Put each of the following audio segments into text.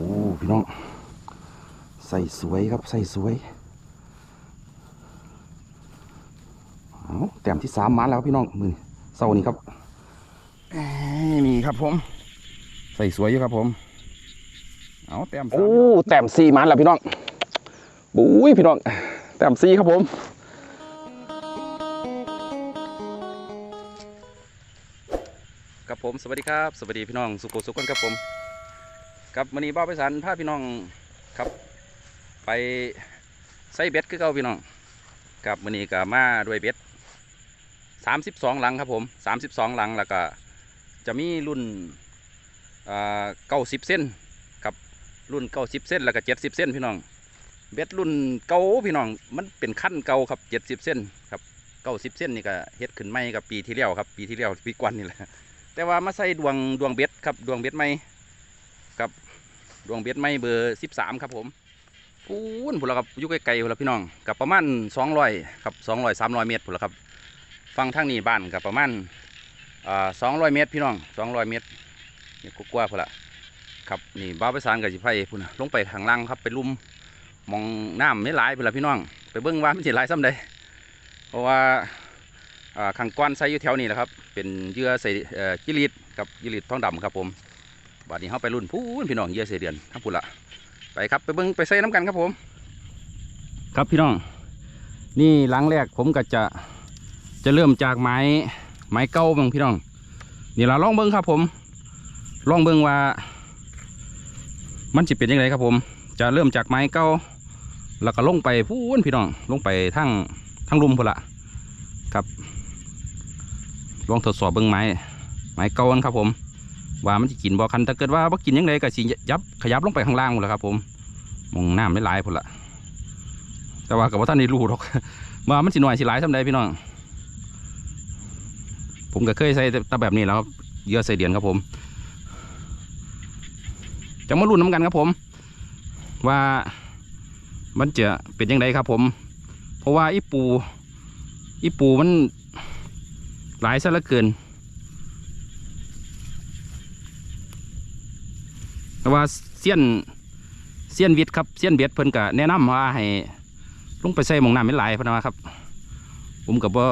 โอ้พี่น้อง ใส่สวยครับ ใส่สวยเอาแต้มที่สามมาแล้วพี่น้องมือเศร้านี้ครับเอ้ยนี่ครับผม ใส่สวยอยู่ครับผม เอาแต้มโอ้แต้มสี่มาแล้วพี่น้องบุ้ยพี่น้องแต้มสี่ครับผมครับผมสวัสดีครับ สวัสดีพี่น้องสุโขสุขคนครับผม ครับวันนี้บ้าไปสันพาพี่น้องครับ ไปใส่เบ็ดคือเก่าพี่น้องครับวันนี้ก็มาด้วยเบ็ดสามสิบสองหลังครับผมสามสิบสองหลังแล้วก็จะมีรุ่นเก้าสิบเส้นครับรุ่นเก้าสิบเส้นแล้วก็เจ็ดสิบเส้นพี่น้องเบ็ดรุ่นเก่าพี่น้องมันเป็นขั้นเก่าครับเจ็ดสิบเส้นครับเก้าสิบเส้นนี่ก็เฮ็ดขึ้นไม่กับปีที่แล้วครับ ปีที่แล้วปีกวันนี่แหละแต่ว่ามาใส่ดวงดวงเบ็ดครับดวงเบ็ดไม่ ดวงเบ็ดไม่เบอร์สิบสามครับผมพูนพวกเราครับยู่ไกลๆพวกเราพี่น้องกับประมาณสองร้อยครับสองร้อยสามร้อยเมตรพวกเราครับฟังทางนี้บ้านกับประมาณสองร้อยเมตรพี่น้องสองร้อยเมตรนี่กว่าๆพวกละครับนี่บ้าไปสานกับสิไพ่พุ่นะลงไปทางล่างครับไปลุ่มมองน้ำไม่หลายพวกเราพี่น้อง ไปเบิ้งว่ามันสิหลายซ้ำใดเพราะว่าอ่าขังก้อนใส่อยู่แถวนี้แหละครับ เป็นเยื่อใส่เอ่อกิริตกับกิริตทองดำครับผม บัดนี้เขาไปรุ่นพูนพี่น้องเยื่อใส่เดือนทั้งพูนละไปครับไปเบิ้งไปใส่น้ำกันครับผม ครับพี่น้อง นี่หลังแรกผมก็จะจะเริ่มจากไม้ไม้เก่าบ้างพี่น้องนี่เราลองเบิ้งครับผมลองเบิ้งว่า มันจะเป็นยังไงครับผม จะเริ่มจากไม้เก่าแล้วก็ลงไปพูนพี่น้องลงไปทั้งทั้งรุมพูนละครับ ลองทดสอบเบิ้งไม้ไม้เก่านครับผม ว่ามันจะกินบ่คันถ้าเกิดว่าบ่กินยังไงก็สิยับขยับลงไปข้างล่างหมดแล้วครับ ผมมองน้ำไม่หลายพุ่นละแต่ว่ากับว่าท่านนี่รู้หรอกว่ามันสิหน่อยสิหลายสำใดพี่น้องผมก็เคยใส่ต่แบบนี้แล้วครับเยอะใส่เดียนครับผมจะมาลุ้นน้ำกันครับผม ว่ามันจะเป็นยังไงครับผม เพราะว่าอีปูอีปูมันหลายซะเหลือเกิน แต่ว่าเสี้ยนเสี้ยนวิทย์ครับเสี้ยนเบียดเพิ่นก็แนะนำว่าให้ลงไปใส่หมองน้ำไม่หลายเพนนะว่าครับ ผมกับว่า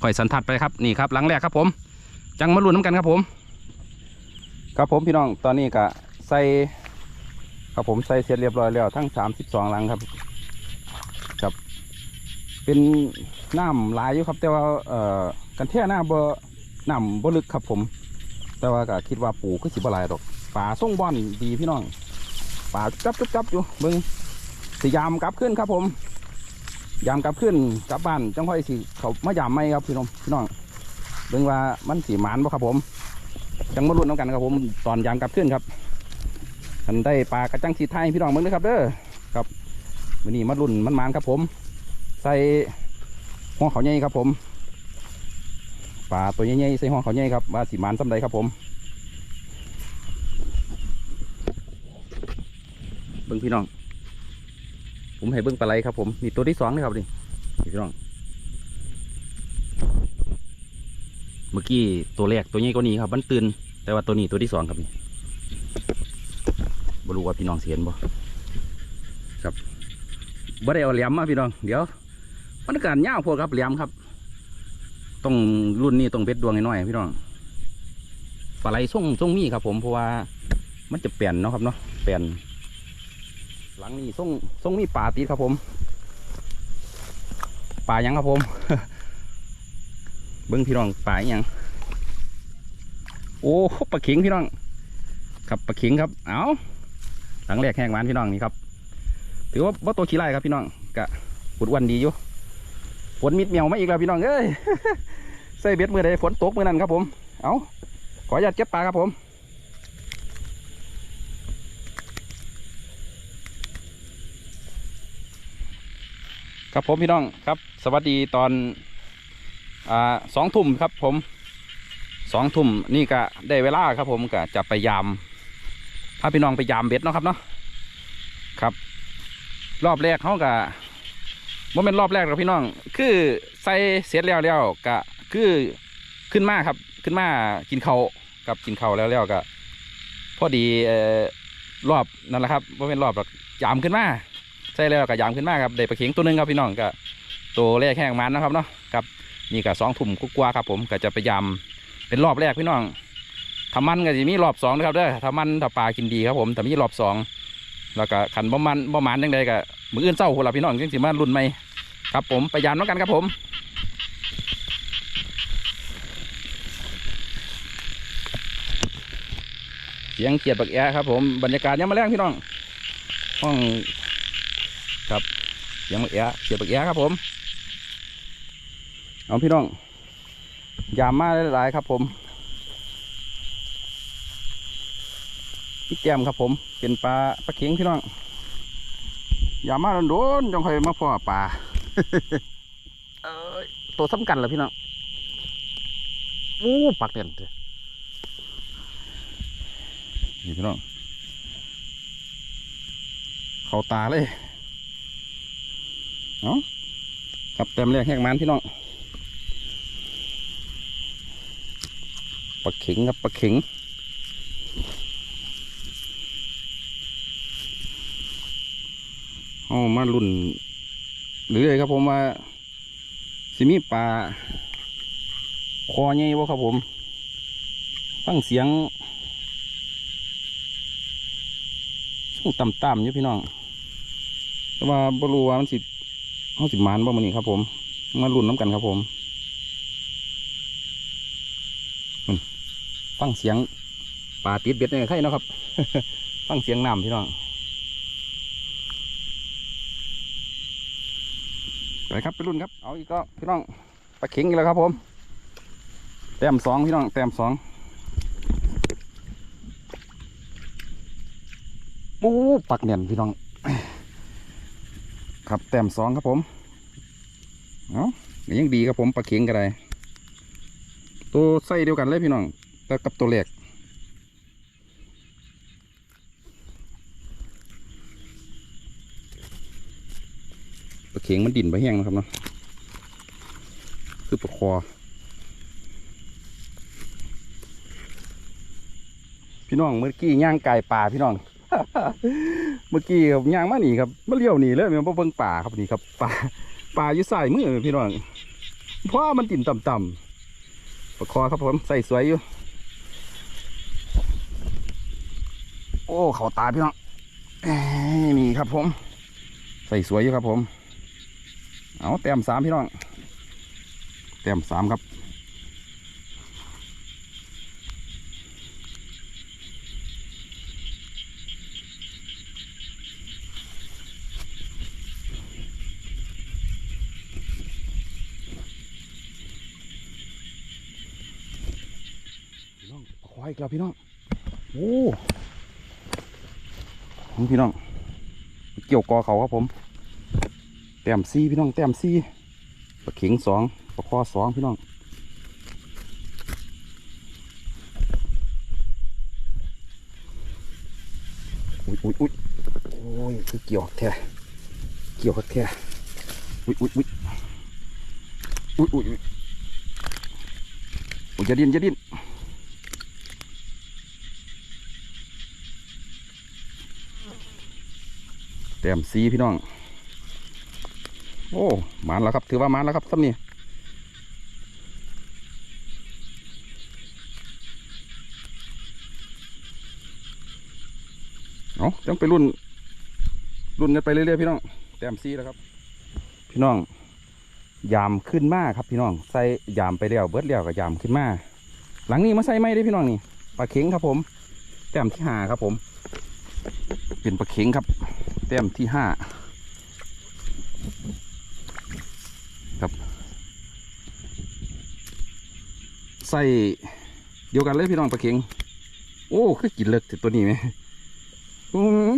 ข่อยสันทัดไปครับนี่ครับหลังแรกครับผม จังมาลุ้นน้ำกันครับผม ครับผมพี่น้องตอนนี้ก็ใส่ครับผมใส่เสร็จเรียบร้อยแล้วทั้งสามสิบสองหลังครับกับ เป็นน้ำลายอยู่ครับ แต่ว่าเอ่อกันแท่หน้าบ่น้ำบ่ลึกครับผม แต่ว่าก็คิดว่าปูคือสิบ่หลายดอกป่าส่งบอนดีพี่น้องป่าจับจับจับอยู่เบิ่งสยามกลับขึ้นครับผม ยามกลับขึ้นกลับบ้านจังค่อยสิเขามายามไม่ครับพี่น้องพี่น้องเบิ่งว่ามันสีหมานบ่ครับผม จังมาลุ้นน้ำกันครับผม ตอนยามกลับขึ้นครับทันได้ปลากระจังสีไทยพี่น้องเบิ่งนะครับเด้อครับวันนี้มาลุ้นมันหมานครับผม ใส่ห้องเขาใหญ่ครับผม ปลาตัวใหญ่ๆใส่ห้องเขาใหญ่ครับว่าสีมันสำใดครับผมเบิ้งพี่น้อง ผมให้เบิ้งปลาไหลครับผมนี่ตัวที่สองนะครับนี่พี่น้อง เมื่อกี้ตัวแรกตัวใหญ่กว่านี้ครับมันตื่นแต่ว่าตัวนี้ตัวที่สองครับนี่บรู้ว่าพี่น้องเสียนบ่ครับบ่ได้เอาแหลมมาพี่น้อง เดี๋ยวมันการย่าวโพดครับเหลี่ยมครับ ต้องรุ่นนี้ต้องเบ็ดดวงน้อยๆพี่น้องปลาไหลส่งส่งมีครับ ผมเพราะว่ามันจะเปลี่ยนเนาะครับเนาะเปลี่ยน หลังนี้ส่งส่งมีปลาติดครับผมปลายังครับผม เบิ้งพี่น้องปลาอหยังโอ้ปลาเข็งพี่น้องครับปลาเข็งครับ เอาหลังแรกแห้งหวานพี่น้องนี่ครับ ถือว่าว่าตัวขี้ไล่ครับพี่น้องกะปุดวันดีอยู่ ฝนมิดเหมียวมาอีกแล้วพี่น้องเอ้ยใส่เบ็ดมือใดฝนตกมือนั้นครับผม เอาขออนุญาตเก็บปลาครับผมครับผมพี่น้องครับ สวัสดีตอนอ่าสองทุ่มครับผมสองทุ่มนี่ก็ได้เวลาครับผมก็จะไปยามพาพี่น้องไปยามเบ็ดเนาะครับเนาะครับ รอบแรกเขาก็ ว่าเป็นรอบแรกหรอกพี่น้อง คือใส่เสร็จแล้วแล้วก็คือขึ้นมาครับ ขึ้นมากินเขากับกินเขาแล้วแล้วก็พอดีเออรอบนั่นแหละครับว่าเป็นรอบหรอกยามขึ้นมาใช่แล้วก็ยามขึ้นมาครับได้ปลาเข็งตัวหนึงครับพี่น้องก็ตัวแรกแห้งมันนะครับเนาะครับนี่ก็สองถุ่มกว่าครับ ผมก็จะพยายามเป็นรอบแรกพี่น้องทำมันก็จะมีรอบสองนะครับเด้อทำมันถ้าปลากินดีครับผมแต่มีรอบสองแล้วก็ขันบ่มันบ่มันยังไงก็ มืออื่นเศร้าคนละพี่น้องจังสิมารุ่นไหมครับผมไปยามน้องกันครับผมเสียงเขียดบักแอครับผมบรรยากาศยังมาแรงพี่น้อง ห้องครับเสียงบักแอะเขียดบักแอครับผมเอาพี่น้องยามมาหลายๆครับผมพี่แก้มครับผมเป็นปลาปลาเข็งพี่น้อง ยามมาโดนๆจังค่อยมาพ่อปลาเอ้ยตัวสำคัญเหรอพี่น้องอู้ปักเด่นเถอะนี่พี่น้อง เข้าตาเลยเอาครับเต็มแรกแหกมันพี่น้องปลาเข็งครับปลาเข็ง เอามาลุ่นเรื่อยครับผมว่าสิมีปลาคอใหญ่บ่ครับผม ฟังเสียงช่วงต่ำๆอยู่พี่น้อง แต่ว่าบรูว่ามันสิเขาสิมานบ่มันนี่ครับผม มาลุ้นน้ำกันครับผมอืมฟังเสียงปลาติดเบ็ดเนี่ยใครเนาะครับ ฟังเสียงน้ำพี่น้อง ไปครับไปรุ่นครับ เอาอีกก็พี่น้องปลาเข็งอีกแล้วครับผมแต้มสองพี่น้องแต้มสองโอ้ปักเนียนพี่น้อง ครับแต้มสองครับผมเอายังดีครับผมปลาเข็งก็ได้ตัวไส้เดียวกันเลยพี่น้องแต่กับตัวเล็กปลาเข็งมันดิ่นไปแห้งนะครับเนาะคือปลาคอ พี่น้องเมื่อกี้ย่างไก่ป่าพี่น้อง เมื่อกี้ครับย่างมาหนีครับมาเลี้ยวหนีเลยมันบ่เบิ่งป่าครับนี่ครับป่าป่าอยู่ใส่มือพี่น้องเพราะมันติ่นต่ำๆประคอครับผมใส่สวยอยู่ โอ้เขาตาพี่น้องนี่ครับผม ใส่สวยอยู่ครับผม เอาแต้มสามพี่น้อง แต้มสามครับ พี่น้องควายอีกแล้วพี่น้อง โอ้พี่น้อง เกี่ยวกอเขาครับผม แต้มซีพี่น้องแต้มซีปลาเข็งสองปลาคอสองพี่น้องอุ้ยอุ้ยอุ้ยโอ้ยคือเกี่ยวแท้เกี่ยวแท้อุ้ยอุ้ยอุ้ยอุ้ยอุ้ยอุ้ยจะดิ้นจะดิ้นแต้มสีพี่น้อง โอ้หมานแล้วครับ ถือว่าหมานแล้วครับซ้ำนี่เอาจังไปรุ่น รุ่นกันไปเรื่อยๆพี่น้องแต้มซีแล้วครับ พี่น้อง ยามขึ้นมาครับพี่น้อง ใส่ยามไปแล้วเบิดแล้วก็ยามขึ้นมา หลังนี้มาใส่ไม่ได้พี่น้องนี่ปลาเข็งครับผม แต้มที่ห้าครับผม เป็นปลาเข็งครับ แต้มที่ห้า ครับใส่เดียวกันเลยพี่น้องปลาเข็งโอ้คือกินเลิกแต่ตัวนี้ไหม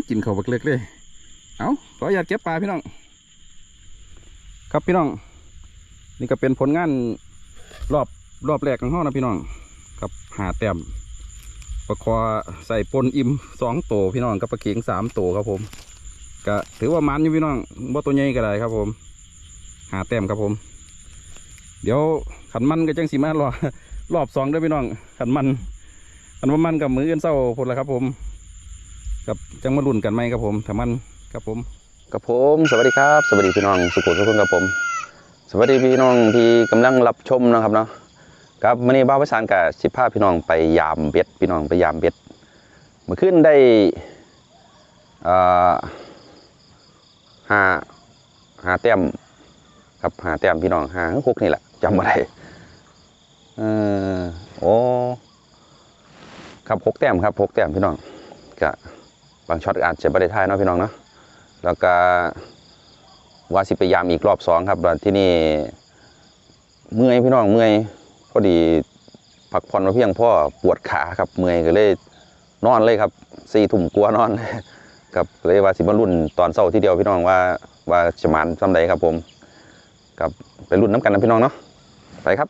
กินเขาบักเลิกเลย เอาขออนุญาตเก็บปลาพี่น้อง ครับพี่น้อง นี่ก็เป็นผลงานรอบรอบแรกของห้องนะพี่น้องครับหาแต้มประคอใส่ปนอิ่มสองโตวพี่น้องกับปลาเข็งสามโตวครับผมก็ถือว่ามันอยู่พี่น้องบ่าตัวใหญ่ก็ได้ครับผม หาแต้มครับผม เดี๋ยวขันมันก็จังสีมารอรอบสองด้วยพี่น้องขันมันอันว่ามันกับมือเอื่นเศร้าพุ่นละครับผม กับจังมาลุ่นกันไหมครับผมถ้ามันครับผมกับผม สวัสดีครับ สวัสดีพี่น้องสุขุมทุกคนครับผม สวัสดีพี่น้องที่กำลังรับชมนะครับเนาะครับมื่อนี้บ้าวประสานกับสิบห้าพี่น้องไปยามเบ็ดพี่น้องไปยามเบ็ดเมื่อคืนได้อ่อห้าห้าแต้ม ครับหาแต้มพี่น้องห้าหกนี่แหละจำไม่ได้เออโอ้ครับหกแต้มครับหกแต้มพี่น้องกะบางช็อตอาจจะไม่ได้ท่ายเนาะพี่น้องเนาะแล้วก็ว่าสิไปยามอีกรอบสองครับที่นี่เมื่อยพี่น้องเมื่อยพอดีพักผ่อนมาเพียงพ่อปวดขาครับเมื่อยก็เลยนอนเลยครับสี่ถุ่มกลัวนอนกับเลยว่าสิมารุ่นตอนเช้าที่เดียวพี่น้องว่าว่าจะมานจำใดครับผม กับไปรุ่นน้ำกันนะพี่น้องเนาะไปครับ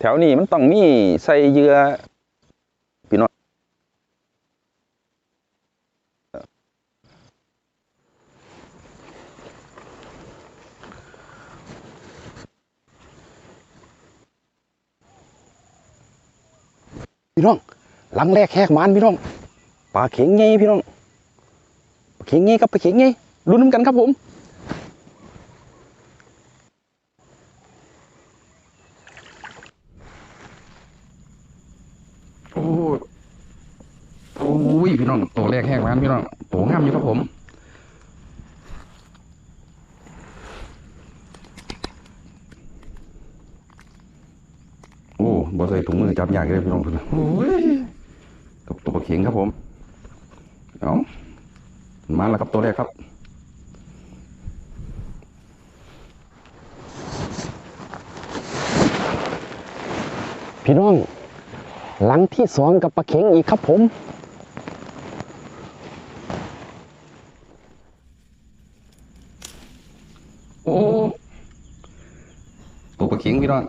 แถวนี้มันต้องมีใส่เยื่อพี่น้องหลังแรกแหกมันพี่น้องปลาเข็งไงพี่น้อง เข็งไงกับปเข็งไงลุ้นน้ำกันครับผมโอ้โอ้ยพี่น้องตัวแรกแหกหมันพี่น้องตัวงามอยู่ครับผมโอ้บ่ใส่ถุงมือจับยากเลยพี่น้องโอ้ยกับตัวเข็งครับผม มาแล้วครับตัวแรกครับพี่น้อง หลังที่สองกับปลาเข็งอีกครับผม โอ้ตัวปลาเข็งพี่น้อง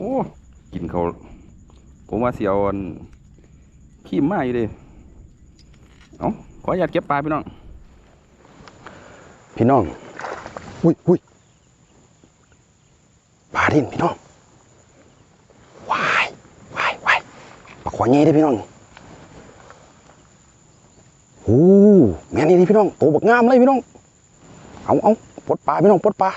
อ้กินเขาผมว่าเสียวอันขี้มาอยู่ดิเอาขออนุญาตเก็บปลาพี่น้อง พี่น้องอุ้ยอุ้ยปลาดินพี่น้องวายวายวายปลาขวานใหญ่ได้พี่น้องโอ้แม่นี่ดิพี่น้องโตบักงามเลยพี่น้องเอาเอาปลดปลาพี่น้องปลดปลา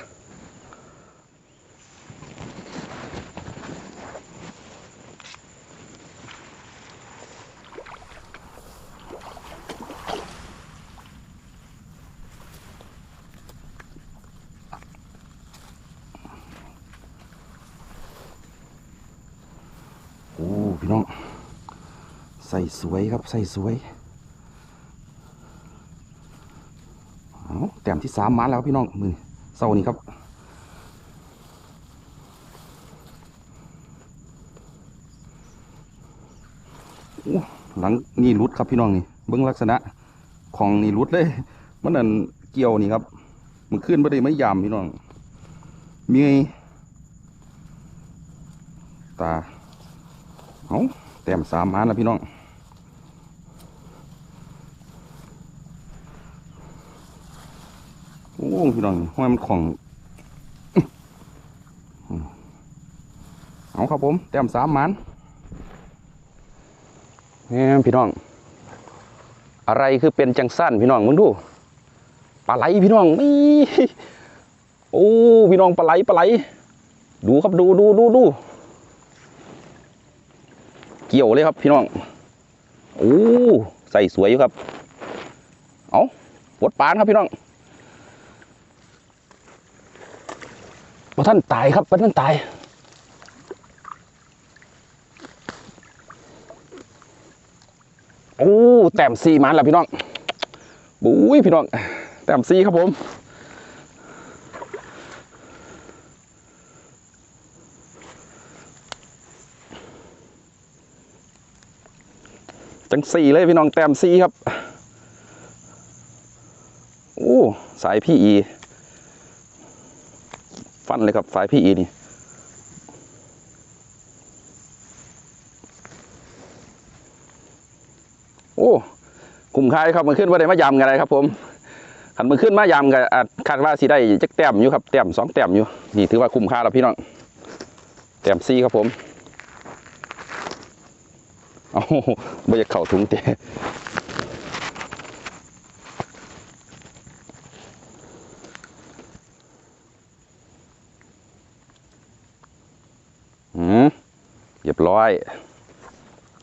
ใส่สวยครับใส่สวยเอาแต้มที่สามมาแล้วพี่น้องมือเศร้านี้ครับหลังนี่รุดครับพี่น้องนี่เบิ้องลักษณะของนี่รุดเลย มันนั่นเกี่ยวนี่ครับมันขึ้นไม่ได้ไม่ยามพี่น้อง มีตาเอาแต้มสามมาแล้วพี่น้อง โอ้ พี่น้องห้อยมันของเอาครับผมแต้มสามมันแม่พี่น้อง อะไรคือเป็นจังสั้นพี่น้องมึงดูปลาไหลพี่น้องอีโอ้พี่น้องปลาไหลปลาไหล ดูครับดูดูดูดูเกี่ยวเลยครับพี่น้องโอ้ใส่สวยอยู่ครับ เอาปวดปานครับพี่น้อง พระท่านตายครับพระท่านตาย โอ้แต้มซีมันแล้วพี่น้องบุ้ยพี่น้องแต้มซีครับผมจังสี่เลยพี่น้องแต้มซีครับ โอ้ สายพี่อีันเลยครับ สายพี่อีนี่โอ้กลุ่มคายครับมันขึ้นว่าได้มายำกันอะไรครับ ผมขันมันขึ้นมายำกันคาดว่าสีได้จักแต้มอยู่ครับแต้มสองแต้มอยู่นี่ถือว่าคุ้มค่าแล้วพี่น้องแต้มซีครับผมเอาม่อยากเข่าถุงเตะ เรียบร้อย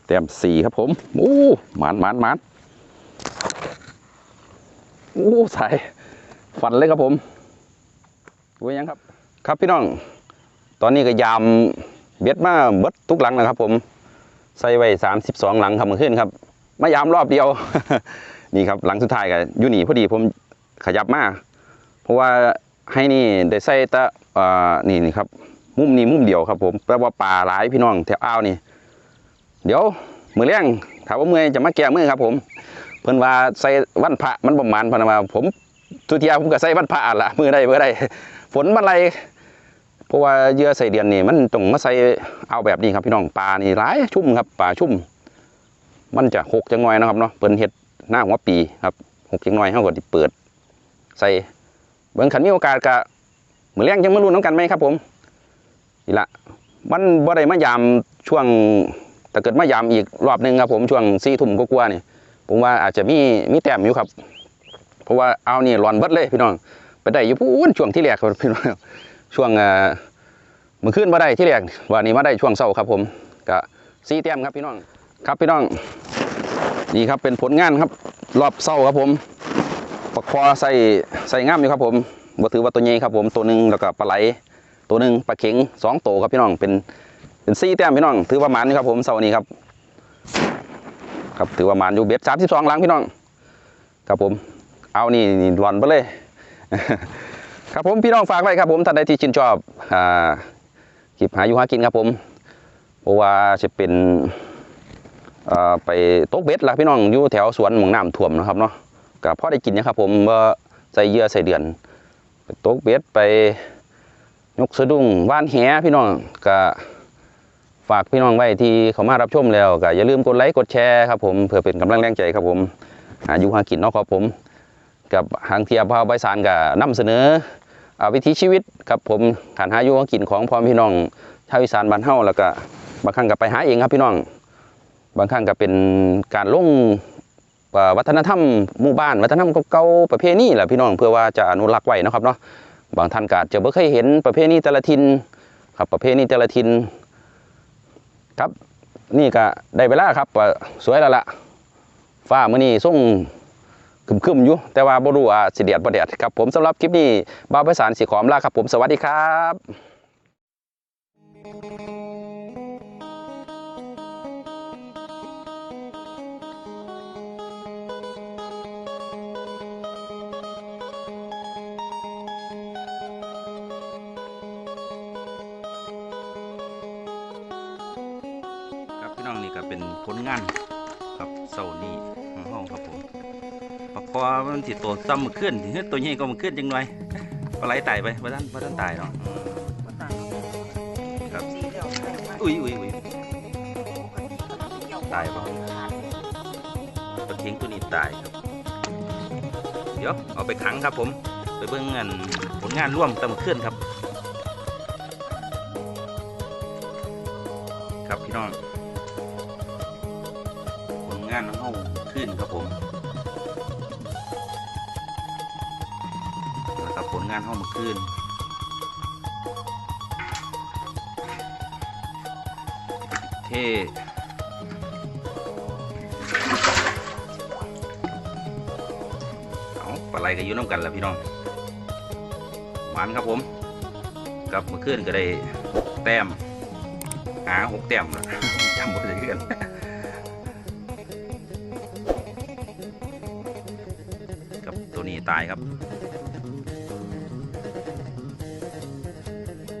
แต้มสี่ครับผมโอ้หมานหมานหมานโอ้สายฟันเลยครับผมดูยังครับ ครับพี่น้อง ตอนนี้ก็ยามเบ็ดมาเบิดทุกหลังนะครับ ผมใส่ไว้สามสิบสองหลังครับมื่อคืนครับมายามรอบเดียว นี่ครับหลังสุดท้ายก็อยู่นี่พอดีผมขยับมาเพราะว่าให้นี่ได้ใส่ตะอ่านี่นี่ครับ มุมนี้มุมเดียวครับ ผมแปลว่าป่าหลายพี่น้องแถวอ่าวนี่ เดี๋ยวมือเลี้ยงถามว่าเมื่อยจะมาแก้มือครับ ผม เพิ่นว่าใส่วันพระมันประมาณพนว่าผมทุกเทียผมก็ใส่วันพระละมือได้มือได้ฝนมันไรเพราะว่าเยื่อใส่เดือนนี่มันต้องมาใส่เอาแบบนี้ครับพี่น้องปลานี่หลายชุ่มครับปลาชุ่ม มันจะหกจังหน่อยนะครับเนาะเพิ่นเฮ็ดหน้าหัวปีครับหกจังหน่อยเฮาก็สิเปิด ใส่เบิ่งขันมีโอกาสก็มือเลี้ยงยังไมาลุ้นน้ำกันไหมครับผม นี่ละมันบ่ได้มายามช่วงถ้าเกิดมายามอีกรอบหนึ่งครับผมช่วงสี่ทุ่มกว่าๆนี่ผมว่าอาจจะมีมีแต้มอยู่ครับ เพราะว่าเอานี่ร้อนเบิดเลยพี่น้องไปได้อยู่พูนช่วงที่แรกครับพี่น้องช่วงเออมื่อคืนมาได้ที่แรกวันนี้มาได้ช่วงเช้าครับ ผมก็สี่แต้มครับพี่น้องครับพี่น้องนี่ครับเป็นผลงานครับ รอบเช้าครับผมปลาคอใส่ใส่ง่ามอยู่ครับ ผมบ่ถือว่าตัวใหญ่ครับ ผมตัวหนึ่งแล้วก็ปลาไหล ตัวหนึ่งปลาเข็งสองตัวครับพี่น้องเป็นเป็นซี่แต้มพี่น้อง ถือว่ามานอยู่ครับผมเสาร์นี้ครับ ครับถือว่ามานอยู่เบ็ดสามสิบสองลังพี่น้อง ครับผมเอานี่นี่หลอนไปเลยครับผมพี่น้องฝากไว้ครับผมท่านใดที่ชื่นชอบอ่าคลิปหาอยู่หากินครับผมเพราะว่าจะเป็นอ่าไปตกเบ็ดละพี่น้องอยู่แถวสวนหมองน้ำท่วมนะครับเนาะก็พอได้กินนะครับผมใส่เหยื่อใส่เดือนไปตกเบ็ดไป ยกสะดุ้งว่านแหพี่น้องก็ฝากพี่น้องไว้ที่เขามารับชมแล้วก็อย่าลืมกดไลค์กดแชร์ครับผมเพื่อเป็นกำลังแรงใจครับผมหาอยู่หากินเนาะครับผม กับหางเทียบพาวใบสารก็นำเสนอวิถีชีวิตครับผมการหาอยู่หากินของพ่อพี่น้องชาวอีสานบ้านเฮาแล้วก็บางครั้งก็ไปหาเองครับพี่น้อง บางครั้งก็เป็นการลงเอ่อวัฒนธรรมหมู่บ้าน วัฒนธรรมเก่าๆประเพณีแหละพี่น้องเพื่อว่าจะอนุรักษ์ไว้นะครับเนาะ บางท่านก็อาจจะบ่เคยเห็นประเภทนี้ต่ละทินครับประเภทนี้ต่ละทินครับนี่ก็ได้เวลาครับสวยแล้วล่ะฟ้ามื้อนี้ส่งคึมๆอยู่แต่ว่าบ่รู้ว่าสิเดียดบ่เดียดครับผมสำหรับคลิปนี้บ่าวไพศาลสิขอมลาครับผมสวัสดีครับครั พี่น้องนี่ก็เป็นผลงานครับเสาร์นี้ของเฮาครับผมปลาคอมันสิโตซ้ำมือขึ้นถึงตัวใหญ่ก็มือขึ้นจังหน่อยปลาไหลตายไปบ่ทันบ่ทันตายเนาะครับอุ้ยอุ้ยอุ้ยตายปะปลาเค็งตัวนี้ตายครับเดี๋ยวเอาไปขังครับผม ไปเบิ่งงานผลงานร่วมตำขึ้นครับครับ งานเฮามาขึ้นเท่เอาปลาไหลก็อยู่น้ำกันแล้วพี่น้องหมันครับผม กับมาขึ้นก็ได้แต้มหาหกแต้มนะจำบ่ได้คือกันกับตัวนี้ตายครับ